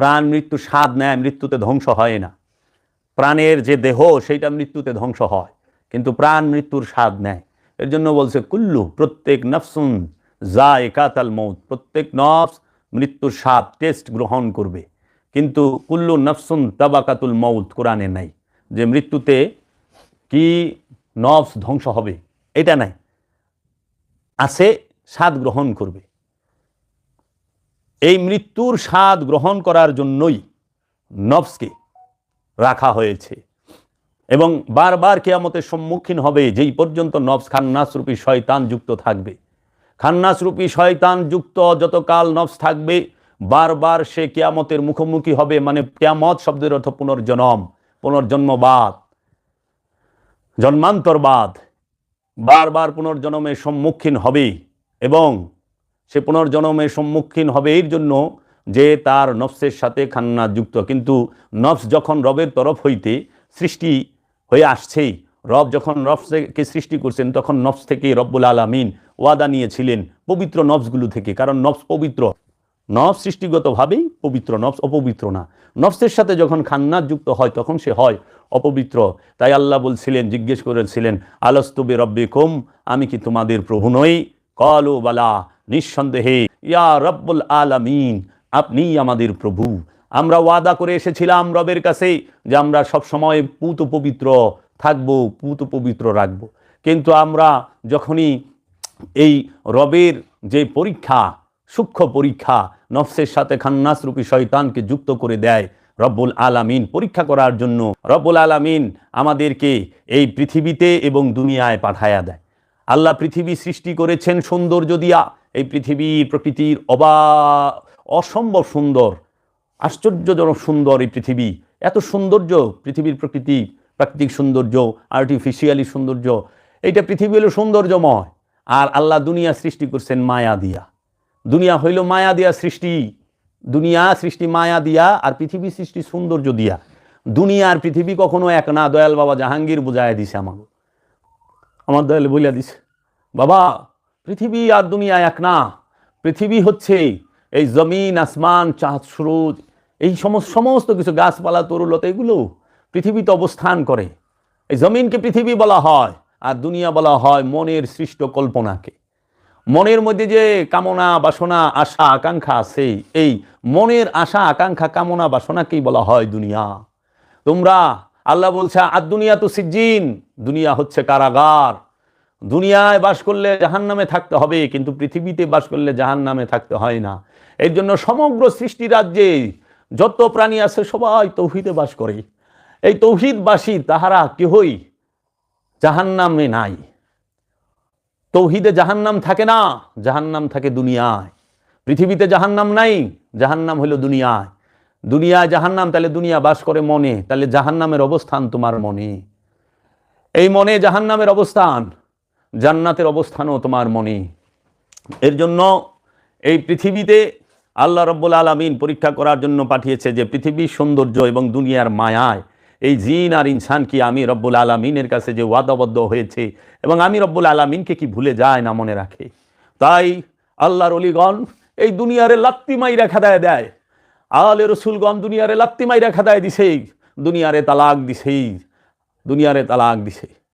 প্রাণ, মৃত্যু, স্বাদ নেয়, মৃত্যুতে ধ্বংস হয় না। প্রাণের যে দেহ, সেইটা মৃত্যুতে ধ্বংস হয়, কিন্তু প্রাণ, মৃত্যুর স্বাদ নেয়। এর জন্য বলছে, কুল্লু, প্রত্যেক নফসুন যা একাতাল মৌত, প্রত্যেক নফস মৃত্যুর স্বাদ, টেস্ট গ্রহণ করবে। কিন্তু কুল্লু নফসুন তাবাকাতুল মৌত কোরআনে নাই। যে মৃত্যুতে কি নফস ধ্বংস হবে, এটা নাই। আছে, স্বাদ গ্রহণ করবে। এই মৃত্যুর স্বাদ গ্রহণ করার জন্যই নফসকে রাখা হয়েছে। এবং বারবার কেয়ামতের সম্মুখীন হবে, যেই পর্যন্ত নফস খান্নাসরূপী শয়তান যুক্ত থাকবে। খান্নাসরূপী শয়তান যুক্ত যতকাল নফস থাকবে, বারবার সে কেয়ামতের মুখোমুখি হবে মানে কেয়ামত শব্দের অর্থ পুনর্জন্ম, পুনর্জন্মবাদ, জন্মান্তরবাদ, বারবার পুনর্জন্মের সম্মুখীন হবে এবং সে পুনর্জন্মের সম্মুখীন হবে এর জন্য যে তার নফসের সাথে খান্না যুক্ত। কিন্তু নফস যখন রবের তরফ হইতে সৃষ্টি হয়ে আসছেই, রব যখন নফসকে সৃষ্টি করছেন, তখন নফস থেকে রব্বুল আলামিন ওয়াদা নিয়েছিলেন পবিত্র নফসগুলো থেকে। কারণ নফস পবিত্র। নফস সৃষ্টিগতভাবেই পবিত্র, নফস অপবিত্র না। নফসের সাথে যখন খান্নাত যুক্ত হয়, তখন সে হয় অপবিত্র। তাই আল্লাহ বলছিলেন, জিজ্ঞেস করেছিলেন আলস্তবে রব্বে কুম আমি কি তোমাদের প্রভু নই? কলো বালা, নিঃসন্দেহে, ইয়া রব্বুল আলামিন আপনিই আমাদের প্রভু। আমরা ওয়াদা করে এসেছিলাম রবের কাছে যে আমরা সব সময় পুত পবিত্র থাকব, পুত পবিত্র রাখব। কিন্তু আমরা যখনই এই রবের যে পরীক্ষা, সূক্ষ্ম পরীক্ষা, নফসের সাথে খান্নাসরূপী শয়তানকে যুক্ত করে দেয় রব্বুল আলামিন, পরীক্ষা করার জন্য রব্বুল আলামিন আমাদেরকে এই পৃথিবীতে এবং দুনিয়ায় পাঠায়া দেয়। আল্লাহ পৃথিবী সৃষ্টি করেছেন সৌন্দর্য দিয়া। এই পৃথিবীর প্রকৃতির অবা, অসম্ভব সুন্দর, আশ্চর্যজনক সুন্দর এই পৃথিবী। এত সৌন্দর্য, পৃথিবীর প্রকৃতি, প্রাকৃতিক সৌন্দর্য আর্টিফিশিয়ালি সৌন্দর্য, এইটা পৃথিবী হলো সৌন্দর্যময়। আর আল্লাহ দুনিয়া সৃষ্টি করছেন মায়া দিয়া। দুনিয়া হইল মায়া দিয়া সৃষ্টি। দুনিয়া সৃষ্টি মায়া দিয়া আর পৃথিবী সৃষ্টি সৌন্দর্য দিয়া। দুনিয়া আর পৃথিবী কখনো এক না। দয়াল বাবা জাহাঙ্গীর বুঝায় দিছে আমাকে। আমার দয়াল বইলা দিছে। বাবা, পৃথিবী আর দুনিয়া এক না। পৃথিবী হচ্ছে এই জমিন, আসমান, চাঁদ, সুরজ, এই সমস্ত সমস্ত কিছু, গাছপালা তরুলতা এগুলো পৃথিবীতে অবস্থান করে। এই জমিনকে পৃথিবী বলা হয় আর দুনিয়া বলা হয় মনের সৃষ্ট কল্পনাকে। মনের মধ্যে যে কামনা, বাসনা, আশা, আকাঙ্ক্ষা আছে, এই মনের আশা, আকাঙ্ক্ষা, কামনা, বাসনাকেই বলা হয় দুনিয়া। তোমরা, আল্লাহ বলছে, আর দুনিয়া তো সিজ্জিন, দুনিয়া হচ্ছে কারাগার। দুনিয়ায় বাস করলে জাহান নামে থাকতে হবে, কিন্তু পৃথিবীতে বাস করলে জাহান নামে থাকতে হয় না। এর জন্য সমগ্র সৃষ্টি রাজ্যে যত প্রাণী আছে সবাই তৌহিদে বাস করে। এই তৌহিদবাসী তাহারা কেহই জাহান নামে নাই। তৌহিদে জাহান্নাম থাকে না, জাহান্নাম থাকে দুনিয়ায়। পৃথিবীতে জাহান্নাম নাই, জাহান্নাম হলো দুনিয়ায়। দুনিয়ায় জাহান্নাম, তাহলে দুনিয়া বাস করে মনে, তাহলে জাহান্নামের অবস্থান তোমার মনে। এই মনে জাহান্নামের অবস্থান জান্নাতের অবস্থানও তোমার মনে। এর জন্য এই পৃথিবীতে আল্লাহ রব্বুল আলমিন পরীক্ষা করার জন্য পাঠিয়েছে যে পৃথিবীর সৌন্দর্য এবং দুনিয়ার মায়ায় এই জিন আর ইনসান কি আমি রব্বুল আলমিনের কাছে যে ওয়াদাবদ্ধ হয়েছে এবং আমি রব্বুল আলমিনকে কি ভুলে যায় না মনে রাখে। তাই আল্লাহর অলিগণ এই দুনিয়ারে লাত্তি মাইরা খেদায় দেয়। আলে রসুলগণ দুনিয়ারে লাত্তি মাইরা খেদায় দিছে। দুনিয়ারে তালাক দিছে। দুনিয়ারে তালাক দিছে।